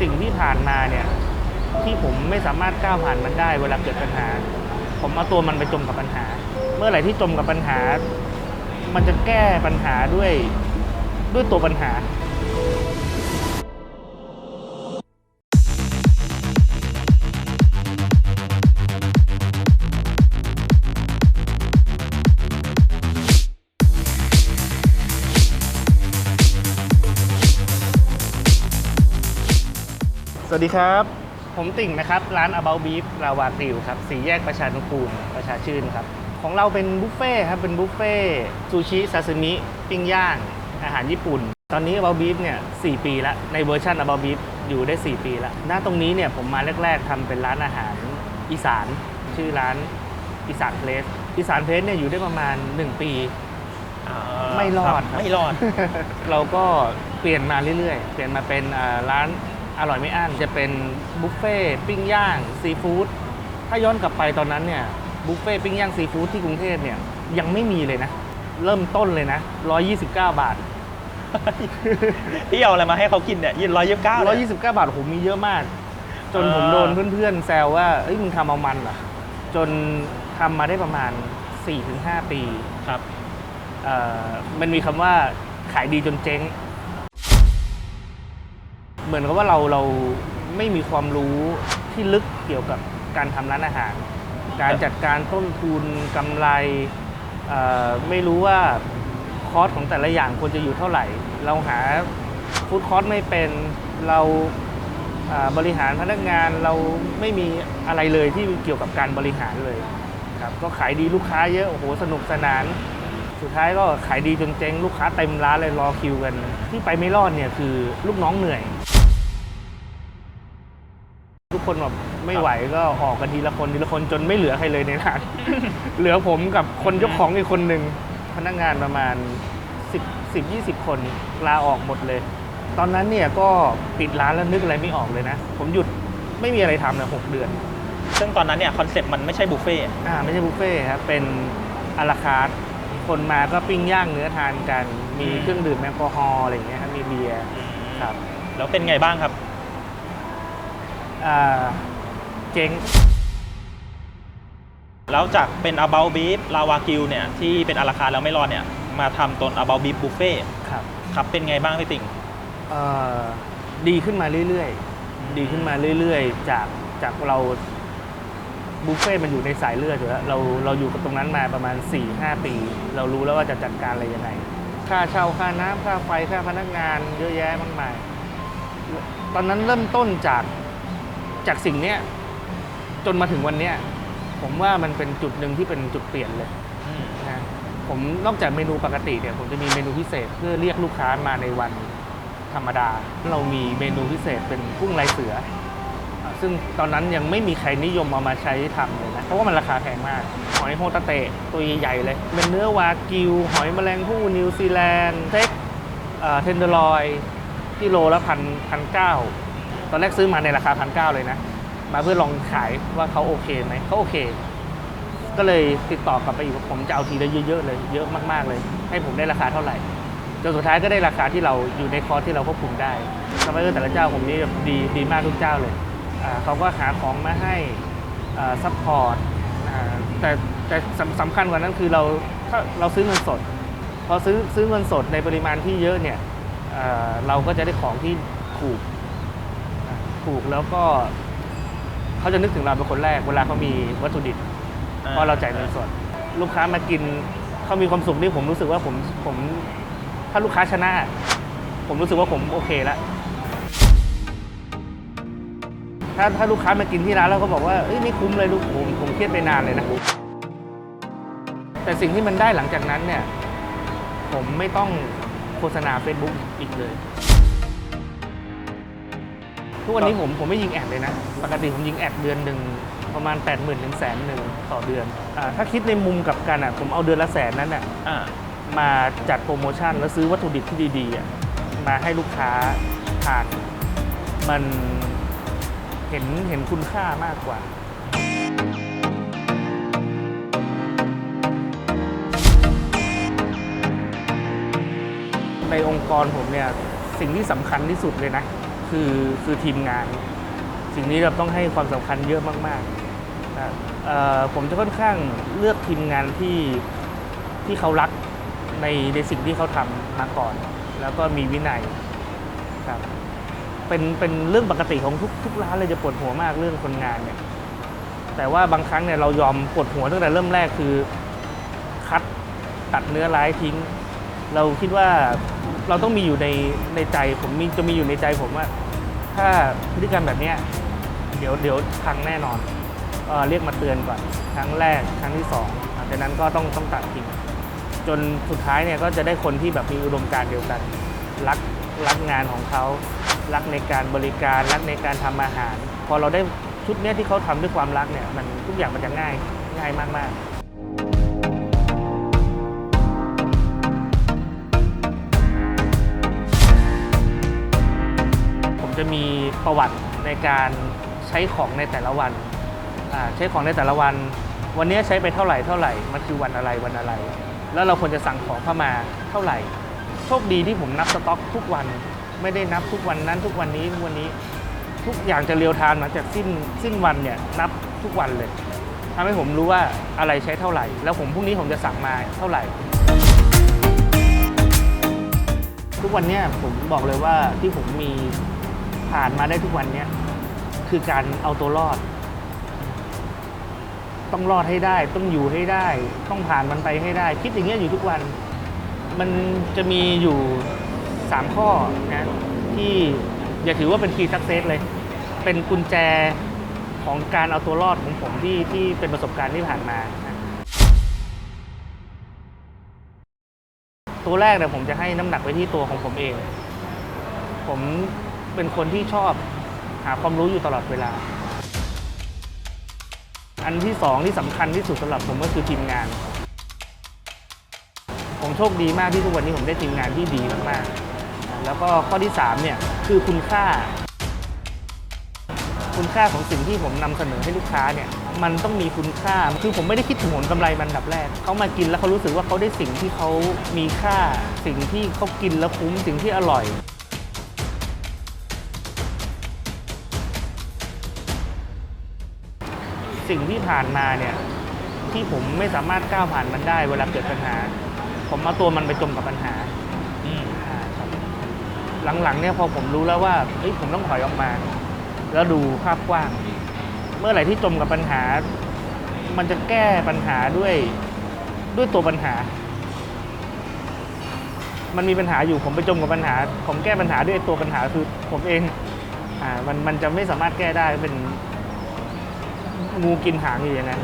สิ่งที่ผ่านมาเนี่ยที่ผมไม่สามารถก้าวผ่านมันได้ เวลาเกิดปัญหา ผมเอาตัวมันไปจมกับปัญหา เมื่อไหร่ที่จมกับปัญหา มันจะแก้ปัญหาด้วยด้วยตัวปัญหา วัสดีครับ ผมติ่งนะครับ ร้าน About Beef ลาวากริวครับสี่แยกประชานุกูลประชาชื่นครับ ของเราเป็นบุฟเฟ่ต์ครับ เป็นบุฟเฟ่ต์ซูชิซาซิมิ ปิ้งย่าง อาหารญี่ปุ่น ตอนนี้ About Beef เนี่ย4ปีแล้วในเวอร์ชัน About Beef อยู่ได้ 4 ปีแล้วหน้าตรงนี้เนี่ยผมมาแรก ๆทำเป็นร้านอาหารอีสาน ชื่อร้านอีสานเพลสอีสานเพลสเนี่ยอยู่ได้ประมาณ 1 ปีไม่รอดคบไม่รอด เราก็เปลี่ยนมาเรื่อยๆ เปลี่ยนมาเป็นอ่าร้าน อร่อยไม่อั้นจะเป็นบุฟเฟ่ต์ปิ้งย่างซีฟู้ดถ้าย้อนกลับไปตอนนั้นเนี่ยบุฟเฟ่ต์ปิ้งย่างซีฟู้ดที่กรุงเทพเนี่ยยังไม่มีเลยนะ เริ่มต้นเลยนะ 129 บาทพี่เอาอะไรมาให้เขากินเนี่ยยี่ร้อยยี่สิบเก้า129บาทผมมีเยอะมาก จนผมโดนเพื่อนๆ แซวว่าเอ้ยมึงทำเอามันเหรอจนทำมาได้ประมาณ 4-5 ปีครับเอ่อมันมีคำว่าขายดีจนเจ๊ง เหมือนกับว่าเราเราไม่มีความรู้ที่ลึกเกี่ยวกับการทำร้านอาหาร การจัดการต้นทุนกำไรเอ่อไม่รู้ว่าคอสของแต่ละอย่างควรจะอยู่เท่าไหร่ เราหาฟู้ดคอสไม่เป็นเราอ่าบริหารพนักงานเราไม่มีอะไรเลยที่เกี่ยวกับการบริหารเลยครับก็ขายดีลูกค้าเยอะโอ้โหสนุกสนาน สุดท้ายก็ขายดีจนเจ๊งลูกค้าเต็มร้านเลยรอคิวกัน ที่ไปไม่รอดเนี่ยคือลูกน้องเหนื่อย คนแบบไม่ไหวก็ออกกันทีละคนทีละคนจนไม่เหลือใครเลยในร้าน เหลือผมกับคนเจ้าของอีกคนหนึ่งพนักงานประมาณ 10 10 20 คนลาออกหมดเลย ตอนนั้นเนี่ยก็ปิดร้านแล้วนึกอะไรไม่ออกเลยนะ ผมหยุดไม่มีอะไรทำเลยหกเดือน ซึ่งตอนนั้นเนี่ยคอนเซ็ปต์มันไม่ใช่บุฟเฟ่ต์อ่าไม่ใช่บุฟเฟ่ต์ครับเป็นอาราคาร์ทคนมาก็ปิ้งย่างเนื้อทานกัน มีเครื่องดื่มแอลกอฮอล์อะไรอย่างเงี้ยครับมีเบียร์ครับ แล้วเป็นไงบ้างครับอ่า เจ๊งแล้วจากเป็น about beef ลาวากิวเนี่ยที่เป็นอาราคาร์ทแล้วไม่รอดเนี่ยมาทำตน about beef buffet ครับครับเป็นไงบ้างพี่ติ่งเอ่อดีขึ้นมาเรื่อยๆ ดีขึ้นมาเรื่อยๆ จากจากเราบุฟเฟ่ต์มันอยู่ในสายเลือดอยู่แล้วเราเราอยู่กับตรงนั้นมาประมาณ 4-5 ปี เรารู้แล้วว่าจะจัดการอะไรยังไง ค่าเช่าค่าน้ำค่าไฟค่าพนักงานเยอะแยะมากมาย ตอนนั้นเริ่มต้นจาก จากสิ่งเนี้ยจนมาถึงวันเนี้ยผมว่ามันเป็นจุดหนึ่งที่เป็นจุดเปลี่ยนเลยนะผมนอกจากเมนูปกติเนี่ยผมจะมีเมนูพิเศษเพื่อเรียกลูกค้ามาในวันธรรมดา เรามีเมนูพิเศษเป็นกุ้งลายเสืออ่าซึ่งตอนนั้นยังไม่มีใครนิยมเอามาใช้ทำเลยนะเพราะว่ามันราคาแพงมาก หอยโฮตาเตะตัวใหญ่ๆเลย เป็นเนื้อวากิว หอยแมลงภู่นิวซีแลนด์เท็กเทนเดอร์ลอยที่โลละพันพันเก้า ตอนแรกซื้อมาในราคาพันเก้าเลยนะ มาเพื่อลองขายว่าเขาโอเคไหมเขาโอเค ก็เลยติดต่อกลับไปอีกว่าผมจะเอาทีละเยอะๆเลย เยอะมากๆเลย ให้ผมได้ราคาเท่าไหร่จนสุดท้ายก็ได้ราคาที่เราอยู่ในคอร์สที่เราควบคุมได้ทำไมก็แต่ละเจ้าผมนี่แบบดีดีมากทุกเจ้าเลยเขาก็หาของมาให้ซัพพอร์ตแต่แต่สำคัญกว่านั้นคือเราถ้าเราซื้อเงินสด พอซื้อซื้อเงินสดในปริมาณที่เยอะเนี่ยเราก็จะได้ของที่ถูก ถูกแล้วก็เขาจะนึกถึงเราเป็นคนแรก เวลาเขามีวัตถุดิบเพราะเราจ่ายเงินสด ลูกค้ามากินเขามีความสุขนี่ผมรู้สึกว่าผมผมถ้าลูกค้าชนะ ผมรู้สึกว่าผมโอเคแล้วถ้าถ้าลูกค้ามากินที่ร้านแล้วก็บอกว่าเอ้ยไม่คุ้มเลยลูกผมผมเครียดไปนานเลยนะแต่สิ่งที่มันได้หลังจากนั้นเนี่ย ผมไม่ต้องโฆษณา Facebook อีกเลย ทุกวันนี้ผมผมไม่ยิงแอดเลยนะ ปกติผมยิงแอดเดือนหนึ่งประมาณ 8 0 0 0 0ถึงแสนหนึ่งต่อเดือนอาถ้าคิดในมุมกลับกันอะผมเอาเดือนละแสนนั้นอะอ่ามาจัดโปรโมชั่นแล้วซื้อวัตถุดิบที่ดีๆอะมาให้ลูกค้าทานมันเห็นเห็นคุณค่ามากกว่า ในองค์กรผมเนี่ยสิ่งที่สำคัญที่สุดเลยนะ คือคือทีมงาน สิ่งนี้เราต้องให้ความสำคัญเยอะมากๆนะผมจะค่อนข้างเลือกทีมงานที่ที่เขารักในในสิ่งที่เขาทำมาก่อน แล้วก็มีวินัยครับเป็นเป็นเรื่องปกติของทุกทุกร้านเลยจะปวดหัวมากเรื่องคนงานเนี่ยแต่ว่าบางครั้งเนี่ยเรายอมปวดหัวตั้งแต่เริ่มแรกคือ คัดตัดเนื้อร้ายทิ้ง เราคิดว่า เราต้องมีอยู่ในในใจผมมีจะมีอยู่ในใจผมว่า ถ้าพฤติกรรมแบบเนี้ยเดี๋ยวเดี๋ยวพังแน่นอนเออเรียกมาเตือนก่อนครั้งแรกครั้งที่สองหลังจากนั้นก็ต้องต้องตัดทิ้งจนสุดท้ายเนี่ยก็จะได้คนที่แบบมีอุดมการณ์เดียวกัน รักรักงานของเขารักในการบริการรักในการทำอาหาร พอเราได้ชุดเนี้ยที่เขาทำด้วยความรักเนี่ยมันทุกอย่างมันจะง่ายง่ายมากๆ จะมีประวัติในการใช้ของในแต่ละวัน ใช้ของในแต่ละวัน วันนี้ใช้ไปเท่าไหร่เท่าไหร่ มันคือวันอะไรวันอะไร แล้วเราควรจะสั่งของเข้ามาเท่าไหร่ โชคดีที่ผมนับสต็อกทุกวัน ไม่ได้นับทุกวันนั้นทุกวันนี้ทุกวันนี้ ทุกอย่างจะเรียวไทม์หลังจากสิ้นสิ้นวันเนี่ยนับทุกวันเลยทำให้ผมรู้ว่าอะไรใช้เท่าไหร่ แล้วผมพรุ่งนี้ผมจะสั่งมาเท่าไหร่ทุกวันเนี้ยผมบอกเลยว่าที่ผมมี ผ่านมาได้ทุกวันเนี้ยคือการเอาตัวรอด ต้องรอดให้ได้ ต้องอยู่ให้ได้ ต้องผ่านมันไปให้ได้ คิดอย่างเงี้ยอยู่ทุกวัน มันจะมีอยู่ 3 ข้อนะที่อย่าถือว่าเป็น key success เลย เป็นกุญแจของการเอาตัวรอดของผมที่ที่เป็นประสบการณ์ที่ผ่านมานะตัวแรกเนี่ยผมจะให้น้ำหนักไปที่ตัวของผมเอง ผม เป็นคนที่ชอบหาความรู้อยู่ตลอดเวลา อันที่สองที่สำคัญที่สุดสำหรับผมก็คือทีมงาน ผมโชคดีมากที่ทุกวันนี้ผมได้ทีมงานที่ดีมากๆ แล้วก็ข้อที่3เนี่ยคือคุณค่า คุณค่าของสิ่งที่ผมนำเสนอให้ลูกค้าเนี่ยมันต้องมีคุณค่า คือผมไม่ได้คิดถึงผลกำไรมันดับแรก เขามากินแล้วเขารู้สึกว่าเขาได้สิ่งที่เขามีค่า สิ่งที่เขากินแล้วคุ้ม สิ่งที่อร่อย สิ่งที่ผ่านมาเนี่ยที่ผมไม่สามารถก้าวผ่านมันได้ เวลาเกิดปัญหา ผมเอาตัวมันไปจมกับปัญหาหลังๆเนี่ยพอผมรู้แล้วว่าเฮ้ยผมต้องถอยออกมา แล้วดูภาพกว้าง เมื่อไหร่ที่จมกับปัญหา มันจะแก้ปัญหาด้วยด้วยตัวปัญหา มันมีปัญหาอยู่ผมไปจมกับปัญหา ผมแก้ปัญหาด้วยตัวปัญหาคือผมเองอ่ามันมันจะไม่สามารถแก้ได้เป็น งูกินหางอยู่อย่างนั้น